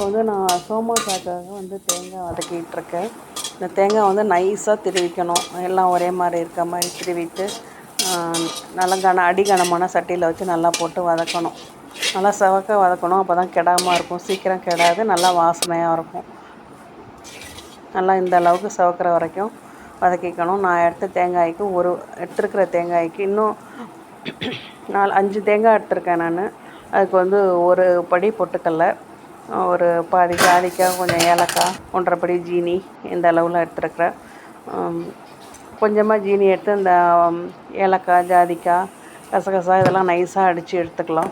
இப்போ வந்து நான் சோமாக்காக்காக வந்து தேங்காய் வதக்கிட்டுருக்கேன். இந்த தேங்காய் வந்து நைஸாக திருவிக்கணும். எல்லாம் ஒரே மாதிரி இருக்க மாதிரி திருவிட்டு நல்லா கன அடிகனமான சட்டியில் வச்சு நல்லா போட்டு வதக்கணும். நல்லா செவக்க வதக்கணும். அப்போ தான் கெடாமல் இருக்கும். சீக்கிரம் கெடாது. நல்லா வாசனையாக இருக்கும். நல்லா இந்த அளவுக்கு செவக்கிற வரைக்கும் வதக்கிக்கணும். நான் எடுத்த தேங்காய்க்கு ஒரு எடுத்துருக்கிற தேங்காய்க்கு இன்னும் நாலு அஞ்சு தேங்காய் எடுத்திருக்கேன் நான். அதுக்கு வந்து ஒரு படி பொட்டுக்கல்லை ஒரு பாதி ஜாதிக்காய் கொஞ்சம் ஏலக்காய் ஒன்றரைப்படி ஜீனி இந்த அளவில் எடுத்துருக்குறேன். கொஞ்சமாக ஜீனி எடுத்து இந்த ஏலக்காய் ஜாதிக்காய் கசகசா இதெல்லாம் நைஸாக அடித்து எடுத்துக்கலாம்.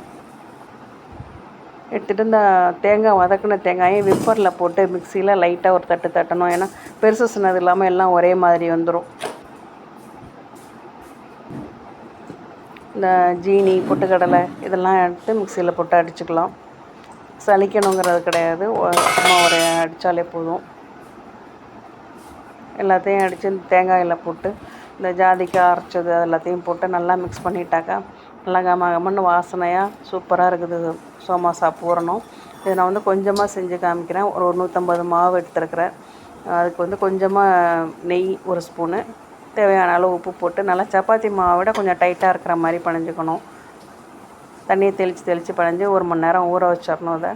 எடுத்துகிட்டு இந்த தேங்காய் வதக்கின தேங்காயை விப்பரில் போட்டு மிக்சியில் லைட்டாக ஒரு தட்டு தட்டணும். ஏன்னா பெருசு சின்னது இல்லாமல் எல்லாம் ஒரே மாதிரி வந்துடும் இந்த ஜீனி பொட்டுக்கடலை இதெல்லாம் எடுத்து மிக்சியில் போட்டு அடிச்சுக்கலாம். சலிக்கணுங்கிறது கிடையாது. சும்மா ஒரு அடித்தாலே போதும். எல்லாத்தையும் அடித்து தேங்காயில் போட்டு இந்த ஜாதிக்காய் அரைச்சது எல்லாத்தையும் போட்டு நல்லா மிக்ஸ் பண்ணிட்டாக்கா நல்லா கம கமன்னு வாசனையாக சூப்பராக இருக்குது சோமாசா பூரணம் இதை நான் வந்து கொஞ்சமாக செஞ்சு காமிக்கிறேன். ஒரு நூற்றம்பது மாவு எடுத்துருக்குறேன். அதுக்கு வந்து கொஞ்சமாக நெய் ஒரு ஸ்பூனு தேவையான அளவு உப்பு போட்டு நல்லா சப்பாத்தி மாவை விட கொஞ்சம் டைட்டாக இருக்கிற மாதிரி பணிஞ்சுக்கணும். தண்ணியை தெளித்து தெளித்து பழஞ்சு ஒரு மணி நேரம் ஊற வச்சிடணும் அதை.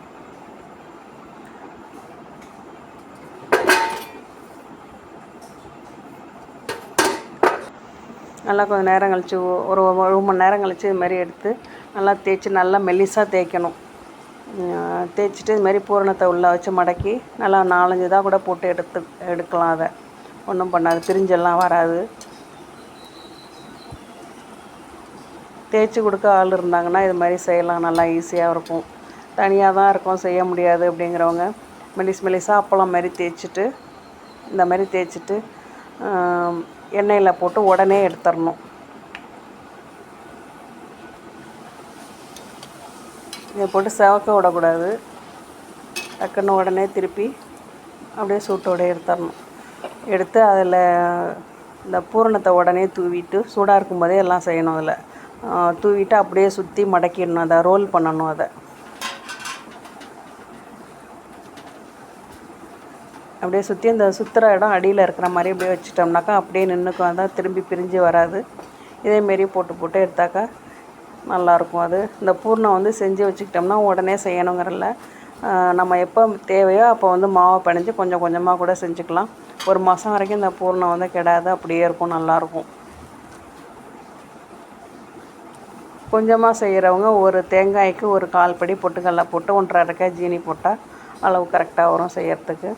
நல்லா கொஞ்சம் நேரம் கழித்து ஒரு ஒரு மணி நேரம் கழித்து இது மாதிரி எடுத்து நல்லா தேய்ச்சி நல்லா மெல்லிசாக தேய்க்கணும். தேய்ச்சிட்டு இது மாதிரி பூரணத்தை உள்ளே வச்சு மடக்கி நல்லா நாலஞ்சு இதாக கூட போட்டு எடுத்து எடுக்கலாம் அதை. ஒன்றும் பண்ணாது பிரிஞ்செல்லாம் வராது. தேய்ச்சி கொடுக்க ஆள் இருந்தாங்கன்னா இது மாதிரி செய்யலாம். நல்லா ஈஸியாக இருக்கும். தனியாக தான் இருக்கும். செய்ய முடியாது அப்படிங்கிறவங்க மெலிஸ் மெலிசாக அப்பளம் மாதிரி தேய்ச்சிட்டு இந்த மாதிரி தேய்ச்சிட்டு எண்ணெயில் போட்டு உடனே எடுத்துடணும். இதை போட்டு செவக்க விடக்கூடாது. டக்குன்னு உடனே திருப்பி அப்படியே சூட்டோடு எடுத்துடணும். எடுத்து அதில் இந்த பூரணத்தை உடனே தூவிட்டு சூடாக இருக்கும்போதே எல்லாம் செய்யணும் அதில். தூவிட்டு அப்படியே சுற்றி மடக்கிடணும் அதை ரோல் பண்ணணும் அதை. அப்படியே சுற்றி அந்த சுற்றுற இடம் அடியில் இருக்கிற மாதிரி அப்படியே வச்சிட்டோம்னாக்கா அப்படியே நின்றுக்கும் அதான் திரும்பி பிரிஞ்சு வராது. இதேமாரி போட்டு போட்டு எடுத்தாக்கா நல்லாயிருக்கும் அது. இந்த பூர்ணம் வந்து செஞ்சு வச்சுக்கிட்டோம்னா உடனே செய்யணுங்கிறல நம்ம எப்போ தேவையோ அப்போ வந்து மாவை பிணைஞ்சு கொஞ்சம் கொஞ்சமாக கூட செஞ்சுக்கலாம். ஒரு மாதம் வரைக்கும் இந்த பூர்ணம் வந்து கெடாது அப்படியே இருக்கும் நல்லாயிருக்கும். கொஞ்சமாக செய்கிறவங்க ஒரு தேங்காய்க்கு ஒரு கால் படி பொட்டுக்கடலை போட்டு ஒன்றரை அரைக்காய் ஜீனி போட்டால் அளவு கரெக்டாக வரும் செய்கிறதுக்கு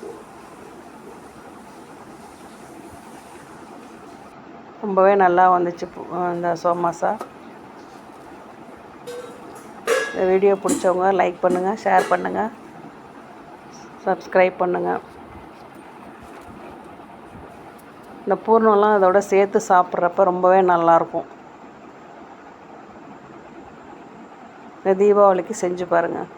ரொம்பவே நல்லா வந்துச்சு இந்த சோமாசா இந்த வீடியோ பிடிச்சவங்க லைக் பண்ணுங்கள் ஷேர் பண்ணுங்கள் சப்ஸ்கிரைப் பண்ணுங்கள் இந்த பூர்ணம்லாம் அதோட சேர்த்து சாப்பிட்றப்ப ரொம்பவே நல்லாயிருக்கும் இந்த தீபாவளிக்கு செஞ்சு பாருங்கள்